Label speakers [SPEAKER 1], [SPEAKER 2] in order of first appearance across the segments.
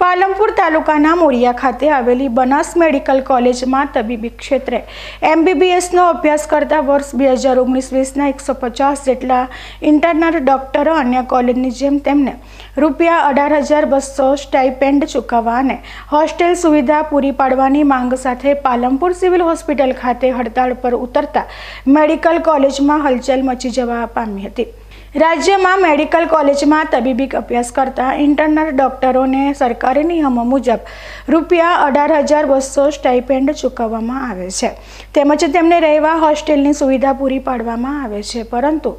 [SPEAKER 1] પાલનપુર તાલુકાના મોરિયા ખાતે આવેલી બનાસ મેડિકલ કોલેજમાં તબીબી ક્ષેત્રે એમબીબીએસનો અભ્યાસ કરતા વર્ષ બે હજાર ઓગણીસ વીસના એકસો પચાસ જેટલા ઇન્ટરનલ ડોક્ટરો અન્ય કોલેજની જેમ તેમને રૂપિયા અઢાર હજાર બસો સ્ટાઇપેન્ડ ચૂકવવા અને હોસ્ટેલ સુવિધા પૂરી પાડવાની માંગ સાથે પાલમપુર સિવિલ હોસ્પિટલ ખાતે હડતાળ પર ઉતરતા મેડિકલ કોલેજમાં હલચલ મચી જવા પામી હતી. રાજ્યમાં મેડિકલ કોલેજમાં તબીબી અભ્યાસ કરતા ઇન્ટર્નલ ડોક્ટરોને સરકારી નિયમો મુજબ રૂપિયા અઢાર હજાર બસો સ્ટાઇપેન્ડ ચૂકવવામાં આવે છે. તેમજ તેમને રહેવા હોસ્ટેલની સુવિધા પૂરી પાડવામાં આવે છે. પરંતુ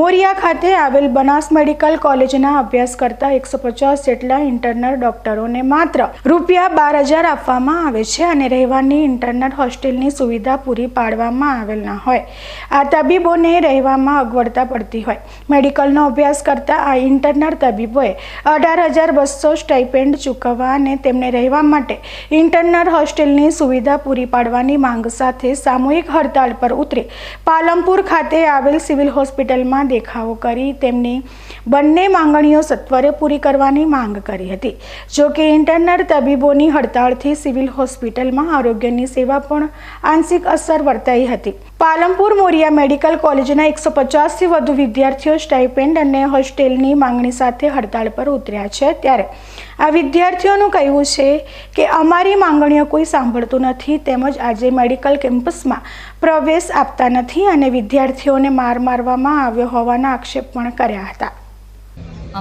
[SPEAKER 1] મોરિયા ખાતે આવેલ બનાસ મેડિકલ કોલેજના અભ્યાસ કરતા એકસો પચાસ જેટલા ઇન્ટર્નલ ડોક્ટરોને માત્ર રૂપિયા બાર હજાર આપવામાં આવે છે અને રહેવાની ઇન્ટરનલ હોસ્ટેલની સુવિધા પૂરી પાડવામાં આવેલ ન હોય. આ તબીબોને રહેવામાં અગવડતા પડતી હોય. મેડિકલનો અભ્યાસ કરતા આ ઇન્ટરનલ તબીબોએ અઢાર હજાર બસો સ્ટાઇપેન્ડ ચૂકવવા અને તેમને રહેવા માટે ઇન્ટરનલ હોસ્ટેલની સુવિધા પૂરી પાડવાની માંગ સાથે સામૂહિક હડતાળ પર ઉતરી. પાલમપુર ખાતે આવેલ સિવિલ હોસ્પિટલમાં દેખાવો કરી તેમની બંને માંગણીઓ સત્વરે પૂરી કરવાની માંગ કરી હતી. જોકે ઇન્ટરનર તબીબોની હડતાળથી સિવિલ હોસ્પિટલમાં આરોગ્યની સેવા પણ આંશિક અસર વર્તાઈ હતી. પાલનપુર મોરિયા મેડિકલ કોલેજના એકસો પચાસથી વધુ વિદ્યાર્થીઓ સ્ટાઇપેન્ડ અને હોસ્ટેલની માંગણી સાથે હડતાળ પર ઉતર્યા છે ત્યારે આ વિદ્યાર્થીઓનું કહેવું છે કે અમારી માંગણીઓ કોઈ સાંભળતું નથી તેમજ આજે મેડિકલ કેમ્પસમાં પ્રવેશ આપતા નથી અને વિદ્યાર્થીઓને માર મારવામાં આવ્યો હોવાના આક્ષેપ પણ કર્યા હતા.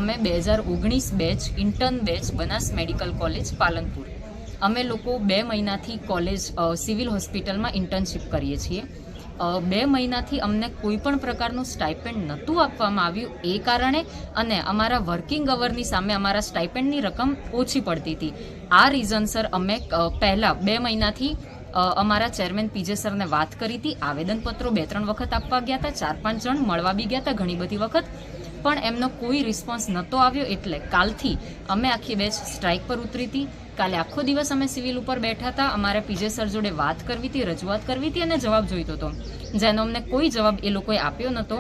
[SPEAKER 2] અમે બે હજાર ઓગણીસ batch intern batch, Banas medical college, Palanpur. અમે લોકો બે મહિનાથી કોલેજ સિવિલ હોસ્પિટલમાં ઇન્ટર્નશિપ કરીએ છીએ. બે મહિનાથી અમને કોઈ પણ પ્રકારનું સ્ટાઇપેન્ડ નહોતું આપવામાં આવ્યું. એ કારણે અને અમારા વર્કિંગ અવરની સામે અમારા સ્ટાઇપેન્ડની રકમ ઓછી પડતી હતી. આ રીઝનસર અમે પહેલાં બે મહિનાથી અમારા ચેરમેન પીજે સરને વાત કરી હતી. આવેદનપત્રો બે ત્રણ વખત આપવા ગયા હતા. ચાર પાંચ જણ મળવા બી ગયા હતા ઘણી બધી વખત. પણ એમનો કોઈ રિસ્પોન્સ નહોતો આવ્યો એટલે કાલથી અમે આખી બેચ સ્ટ્રાઇક પર ઉતરી હતી. કાલે આખો દિવસ અમે સિવિલ ઉપર બેઠા હતા. અમારે પીજે સર જોડે વાત કરવી હતી, રજૂઆત કરવી હતી અને જવાબ જોઈતો હતો. જેનો અમને કોઈ જવાબ એ લોકોએ આપ્યો નહોતો.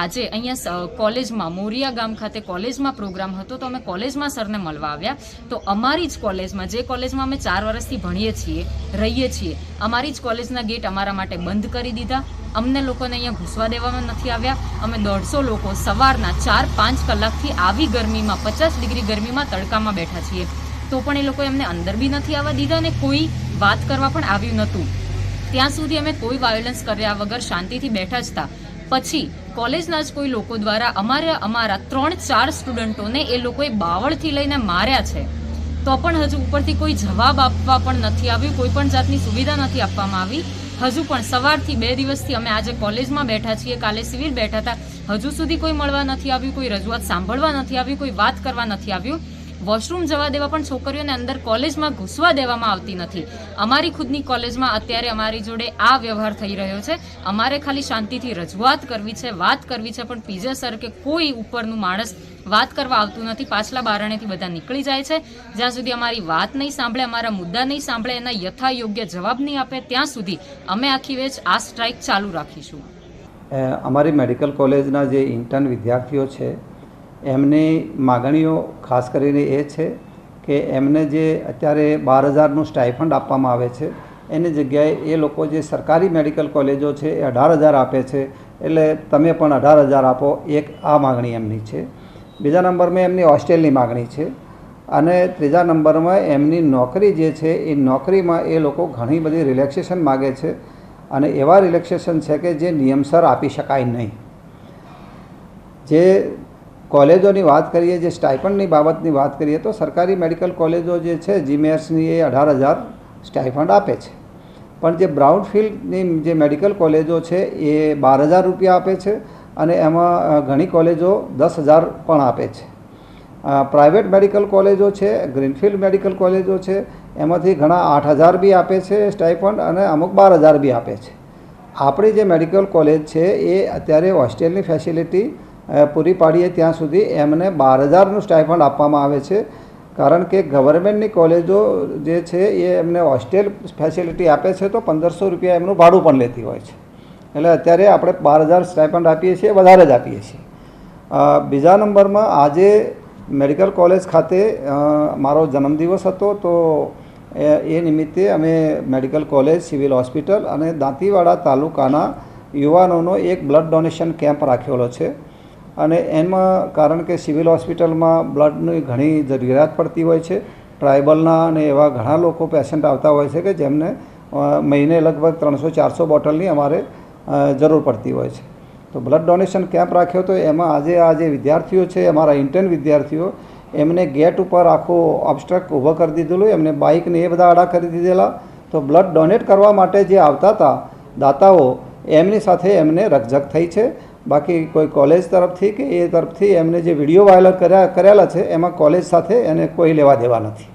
[SPEAKER 2] આજે અહીંયા કોલેજમાં, મોરિયા ગામ ખાતે કોલેજમાં પ્રોગ્રામ હતો તો અમે કોલેજમાં સરને મળવા આવ્યા. તો અમારી જ કોલેજમાં, જે કોલેજમાં અમે ચાર વર્ષથી ભણીએ છીએ, રહીએ છીએ, અમારી જ કોલેજના ગેટ અમારા માટે બંધ કરી દીધા. અમને લોકોને અહીંયા ઘૂસવા દેવામાં નથી આવ્યા. અમે દોઢસો લોકો સવારના ચાર પાંચ કલાકથી આવી ગરમીમાં, પચાસ ડિગ્રી ગરમીમાં તડકામાં બેઠા છીએ. તો પણ એ લોકો એમને અંદર બી નથી આવવા દીધા અને કોઈ વાત કરવા પણ આવ્યું નહોતું. ત્યાં સુધી અમે કોઈ વાયોલન્સ કર્યા વગર શાંતિથી બેઠા જ હતા. પછી કોલેજના જ કોઈ લોકો દ્વારા અમારા અમારા ત્રણ ચાર સ્ટુડન્ટોને એ લોકોએ બાવળથી લઈને માર્યા છે. તો પણ હજુ ઉપરથી કોઈ જવાબ આપવા પણ નથી આવ્યું, કોઈ પણ જાતની સુવિધા નથી આપવામાં આવી. હજુ પણ સવારથી બે દિવસથી અમે આજે કોલેજમાં બેઠા છીએ, કાલે સિવિલ બેઠા હતા. હજુ સુધી કોઈ મળવા નથી આવ્યું, કોઈ રજૂઆત સાંભળવા નથી આવ્યું, કોઈ વાત કરવા નથી આવ્યું. વોશરૂમ જવા દેવા પણ છોકરીઓને અંદર કોલેજમાં ઘૂસવા દેવામાં આવતી નથી. અમારી ખુદની કોલેજમાં અત્યારે અમારી જોડે આ વ્યવહાર થઈ રહ્યો છે. અમારે ખાલી શાંતિથી રજૂઆત કરવી છે, વાત કરવી છે, પણ પીજે સર કે કોઈ ઉપરનું માણસ વાત કરવા આવતું નથી. પાછલા બારણેથી બધા નીકળી જાય છે. જ્યાં સુધી અમારી વાત નહીં સાંભળે, અમારા મુદ્દા નહીં સાંભળે, એના યથા યોગ્ય જવાબ નહીં આપે, ત્યાં સુધી અમે આખી વેચ આ સ્ટ્રાઇક ચાલુ રાખીશું.
[SPEAKER 3] અમારી મેડિકલ કોલેજના જે ઇન્ટર્ન વિદ્યાર્થીઓ છે એમની માગણીઓ ખાસ કરીને એ છે કે એમને જે અત્યારે બાર હજારનું સ્ટાઇફંડ આપવામાં આવે છે, એની જગ્યાએ એ લોકો જે સરકારી મેડિકલ કોલેજો છે એ અઢાર હજાર આપે છે, એટલે તમે પણ અઢાર હજાર આપો, એક આ માગણી એમની છે. બીજા નંબરમાં એમની હોસ્ટેલની માગણી છે અને ત્રીજા નંબરમાં એમની નોકરી જે છે એ નોકરીમાં એ લોકો ઘણી બધી રિલેક્સેશન માગે છે અને એવા રિલેક્સેશન છે કે જે નિયમસર આપી શકાય નહીં. જે કોલેજોની વાત કરીએ, જે સ્ટાઇફંડની બાબતની વાત કરીએ, તો સરકારી મેડિકલ કોલેજો જે છે, જીમેર્સની એ અઢાર હજાર સ્ટાઇફંડ આપે છે. પણ જે બ્રાઉન ફિલ્ડની જે મેડિકલ કોલેજો છે, એ બાર હજાર રૂપિયા આપે છે અને એમાં ઘણી કોલેજો દસ હજાર પણ આપે છે. પ્રાઇવેટ મેડિકલ કોલેજો છે, ગ્રીનફિલ્ડ મેડિકલ કોલેજો છે, એમાંથી ઘણા આઠ હજાર બી આપે છે સ્ટાઇફંડ અને અમુક બાર હજાર બી આપે છે. આપણી જે મેડિકલ કોલેજ છે, એ અત્યારે હોસ્ટેલની ફેસિલિટી પૂરી પાડીએ ત્યાં સુધી એમને બાર હજારનું સ્ટાઇફંડ આપવામાં આવે છે. કારણ કે ગવર્મેન્ટની કોલેજો જે છે એ એમને હોસ્ટેલ ફેસિલિટી આપે છે તો પંદરસો રૂપિયા એમનું ભાડું પણ લેતી હોય છે. એટલે અત્યારે આપણે બાર હજાર સ્ટાઇફંડ આપીએ છીએ, વધારે જ આપીએ છીએ. બીજા નંબરમાં આજે મેડિકલ કોલેજ ખાતે મારો જન્મદિવસ હતો તો એ નિમિત્તે અમે મેડિકલ કોલેજ, સિવિલ હોસ્પિટલ અને દાંતીવાડા તાલુકાના યુવાનોનો એક બ્લડ ડોનેશન કેમ્પ રાખેલો છે. અને એમાં કારણ કે સિવિલ હોસ્પિટલમાં બ્લડની ઘણી જરૂરિયાત પડતી હોય છે, ટ્રાઇબલના અને એવા ઘણા લોકો પેશન્ટ આવતા હોય છે કે જેમને મહિને લગભગ ત્રણસો ચારસો બોટલની અમારે જરૂર પડતી હોય છે. તો બ્લડ ડોનેશન કેમ્પ રાખ્યો તો એમાં આજે આ જે વિદ્યાર્થીઓ છે, અમારા ઇન્ટર્ન વિદ્યાર્થીઓ, એમને ગેટ ઉપર આખો ઓબસ્ટ્રક ઊભો કરી દીધેલું, એમને બાઇકને એ બધા આડા કરી દીધેલા. તો બ્લડ ડોનેટ કરવા માટે જે આવતા હતા દાતાઓ, એમની સાથે એમને રકઝક થઈ છે. બાકી કોઈ કોલેજ તરફથી કે એ તરફથી એમને જે વીડિયો વાયરલ કર્યા કરેલા છે, એમાં કોલેજ સાથે એને કોઈ લેવા દેવા નથી.